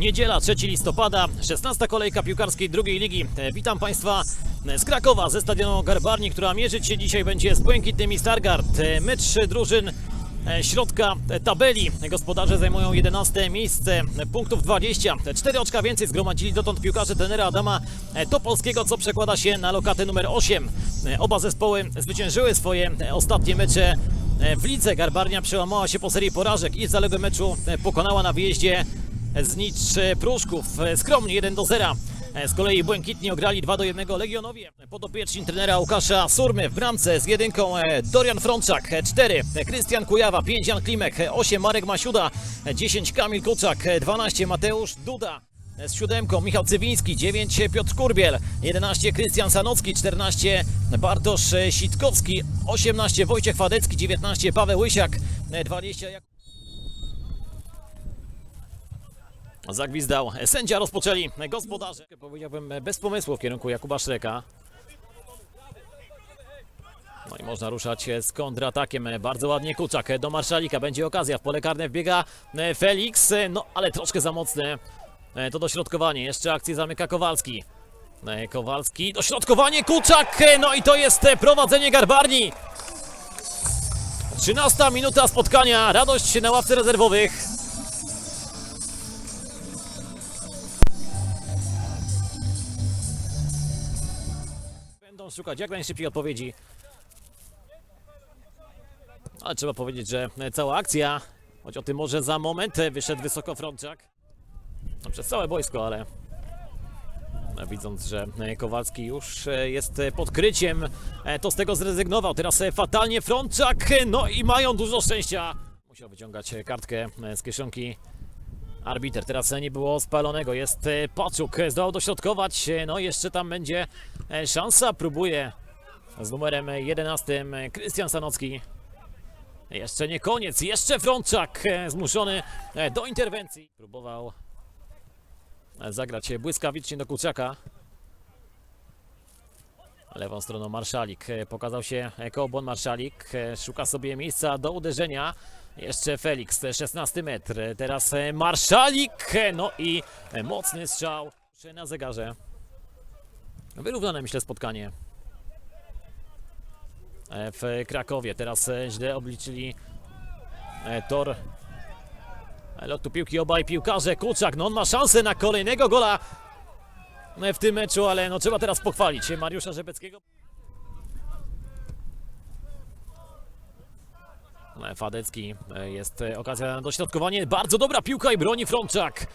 Niedziela, 3 listopada, 16 kolejka piłkarskiej drugiej ligi. E, Witam Państwa z Krakowa, ze stadionu Garbarni, która mierzyć się dzisiaj będzie z błękitnymi Stargard. E, Mecz drużyn e, środka tabeli. Gospodarze zajmują 11 miejsce, punktów 20. 4 oczka więcej zgromadzili dotąd piłkarze trenera Adama Topolskiego, co przekłada się na lokatę numer 8. E, Oba zespoły zwyciężyły swoje ostatnie mecze w lidze. Garbarnia przełamała się po serii porażek i w zaległym meczu pokonała na wyjeździe Znicz Pruszków. E, Skromnie 1 do 0. E, Z kolei Błękitni ograli 2 do 1 Legionowie. Podopieczni trenera Łukasza Surmy w bramce z jedynką e, Dorian Frączak, 4 Krystian Kujawa, 5 Jan Klimek, 8 Marek Masiuda, e, 10 Kamil Kuczak, e, 12 Mateusz Duda. Z siódemką Michał Cywiński, 9 Piotr Kurbiel, 11 Krystian Sanocki, 14 Bartosz Sitkowski, 18 Wojciech Wadecki, 19 Paweł Łysiak, e, 20 Jak... Zagwizdał sędzia, rozpoczęli gospodarze. Powiedziałbym bez pomysłu w kierunku Jakuba Szreka. No i można ruszać z kontratakiem. Bardzo ładnie Kuczak do Marszalika. Będzie okazja. W pole karne wbiega Felix. No ale troszkę za mocne to dośrodkowanie. Jeszcze akcję zamyka Kowalski. Kowalski, dośrodkowanie Kuczak. No i to jest prowadzenie Garbarni. 13 minuta spotkania. Radość na ławce rezerwowych. Szukać jak najszybciej odpowiedzi. Ale trzeba powiedzieć, że cała akcja, choć o tym może za moment, wyszedł wysoko Frączak. No, przez całe boisko, ale widząc, że Kowalski już jest pod kryciem, to z tego zrezygnował. Teraz fatalnie Frączak, no i mają dużo szczęścia. Musiał wyciągać kartkę z kieszonki arbiter. Teraz nie było spalonego, jest Paczuk, zdołał dośrodkować, no jeszcze tam będzie szansa, próbuje z numerem 11 Krystian Sanocki. Jeszcze nie koniec, jeszcze Frączak zmuszony do interwencji. Próbował zagrać błyskawicznie do Kuczaka. Lewą stroną Marszalik. Pokazał się Kołbon Marszalik. Szuka sobie miejsca do uderzenia. Jeszcze Felix, 16 metr. Teraz Marszalik. No i mocny strzał na zegarze. Wyrównane myślę spotkanie w Krakowie. Teraz źle obliczyli tor lotu piłki obaj piłkarze. Kuczak, no on ma szansę na kolejnego gola w tym meczu, ale no trzeba teraz pochwalić Mariusza Rzepeckiego. Fadecki, jest okazja na dośrodkowanie. Bardzo dobra piłka i broni Frączak.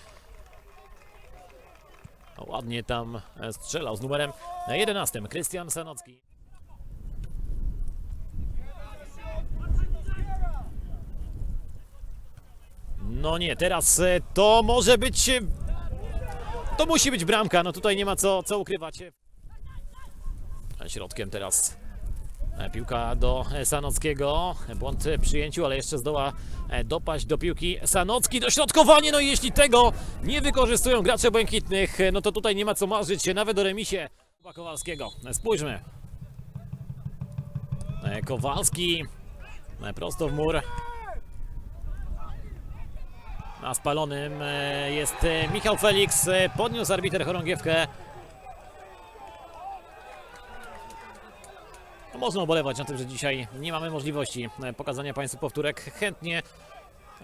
Ładnie tam strzelał z numerem 11. Krystian Sanocki. No nie, teraz e, to może być. e, To musi być bramka, no tutaj nie ma co, co ukrywać. Środkiem teraz e, piłka do Sanockiego. Błąd przyjęciu, ale jeszcze zdoła e, dopaść do piłki Sanocki. Dośrodkowanie, no i jeśli tego nie wykorzystują gracze błękitnych, e, no to tutaj nie ma co marzyć, nawet do remisie Kowalskiego. Spójrzmy. E, Kowalski prosto w mur. Na spalonym jest Michał Felix. Podniósł arbiter chorągiewkę. Można ubolewać na tym, że dzisiaj nie mamy możliwości e, pokazania Państwu powtórek. Chętnie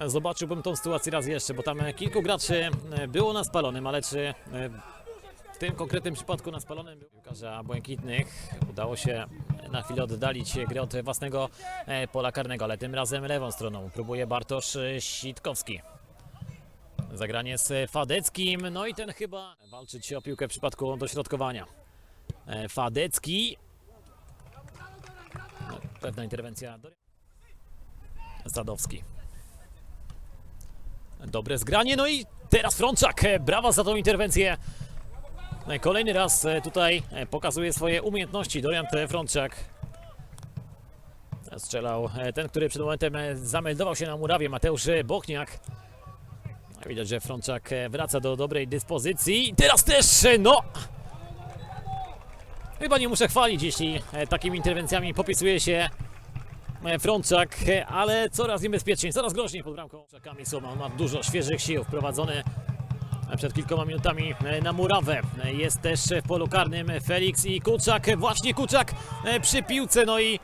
zobaczyłbym tą sytuację raz jeszcze, bo tam kilku graczy e, było na spalonym, ale czy e, w tym konkretnym przypadku na spalonym piłkarza błękitnych udało się na chwilę oddalić grę od własnego pola karnego, ale tym razem lewą stroną próbuje Bartosz Sitkowski. Zagranie z Fadeckim, no i ten chyba walczyć o piłkę w przypadku dośrodkowania. Fadecki. No, pewna interwencja. do- Stadowski. Dobre zgranie, no i teraz Frączak. E, Brawa za tą interwencję. E, Kolejny raz e, tutaj pokazuje swoje umiejętności Dorian Frączak. Strzelał ten, który przed momentem zameldował się na murawie, Mateusz Bochniak. Widać, że Frączak wraca do dobrej dyspozycji. Teraz też, no... Chyba nie muszę chwalić, jeśli e, takimi interwencjami popisuje się e, Frączak, e, ale coraz niebezpieczniej, coraz groźniej pod bramką. Czakami Soma, on ma dużo świeżych sił, wprowadzony Przed kilkoma minutami na murawę jest też w polu karnym Felix i Kuczak. Właśnie Kuczak przy piłce, no i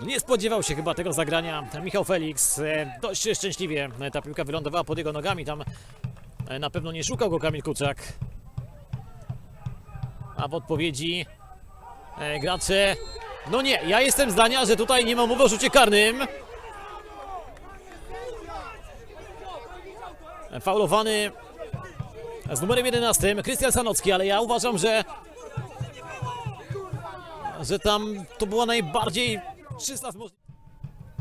nie spodziewał się chyba tego zagrania Michał Felix. Dość szczęśliwie ta piłka wylądowała pod jego nogami. Tam na pewno nie szukał go Kamil Kuczak. A w odpowiedzi e, gracze. No nie, ja jestem zdania, że tutaj nie ma mowy o rzucie karnym. Faulowany z numerem 11 Krystian Sanocki, ale ja uważam, że że tam to była najbardziej czysta z.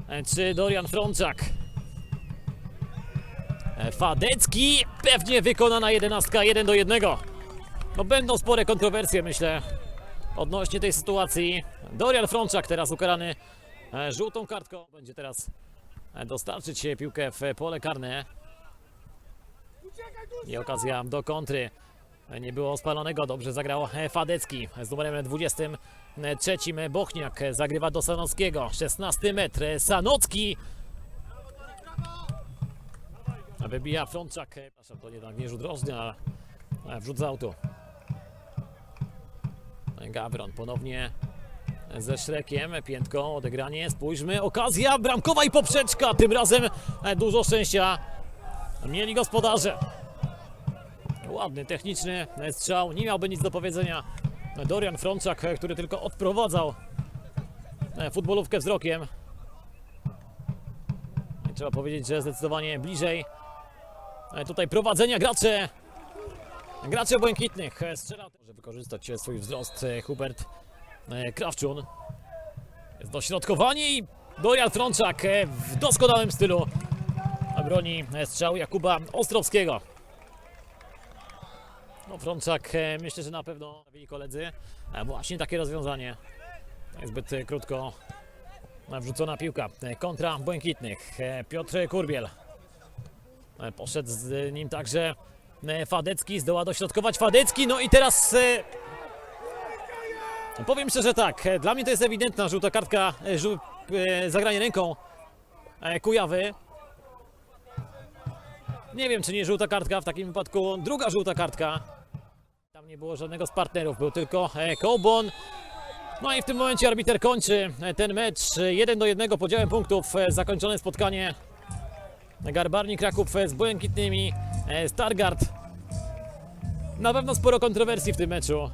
E, Czy Dorian Frączak? E, Fadecki pewnie wykonana jedenastka 1 do 1. No będą spore kontrowersje myślę odnośnie tej sytuacji. Dorian Frączak teraz ukarany e, żółtą kartką. Będzie teraz e, dostarczyć piłkę w pole karne. I okazja do kontry. Nie było spalonego, dobrze zagrał e, Fadecki z numerem 23. Bochniak zagrywa do Sanockiego. 16 metr. Sanocki wybija Frączak. to nie rzut rożny, a a wrzut z autu. Gawron ponownie ze Szrekiem, piętką, odegranie, spójrzmy, okazja bramkowa i poprzeczka, tym razem e, dużo szczęścia mieli gospodarze. Ładny, techniczny e, strzał, nie miałby nic do powiedzenia Dorian Frączak, e, który tylko odprowadzał futbolówkę wzrokiem. Trzeba powiedzieć, że zdecydowanie bliżej tutaj prowadzenia gracze Gracze błękitnych e, strzela, może wykorzystać swój wzrost e, Hubert e, Krawczun. Jest dośrodkowanie i Dorian Frączak w doskonałym stylu broni strzał Jakuba Ostrowskiego. No Frączak myślę, że na pewno mieli koledzy właśnie takie rozwiązanie. Zbyt krótko wrzucona piłka. Kontra błękitnych. Piotr Kurbiel. Poszedł z nim także Fadecki, zdoła dośrodkować Fadecki, no i teraz e, powiem szczerze tak, e, dla mnie to jest ewidentna żółta kartka, e, żół, e, zagranie ręką e, Kujawy. Nie wiem, czy nie żółta kartka w takim wypadku, druga żółta kartka. Tam nie było żadnego z partnerów, był tylko e, Kołbon. No i w tym momencie arbiter kończy e, ten mecz 1 do 1 podziałem punktów, e, zakończone spotkanie Garbarni Kraków z błękitnymi e, Stargard. Na pewno sporo kontrowersji w tym meczu.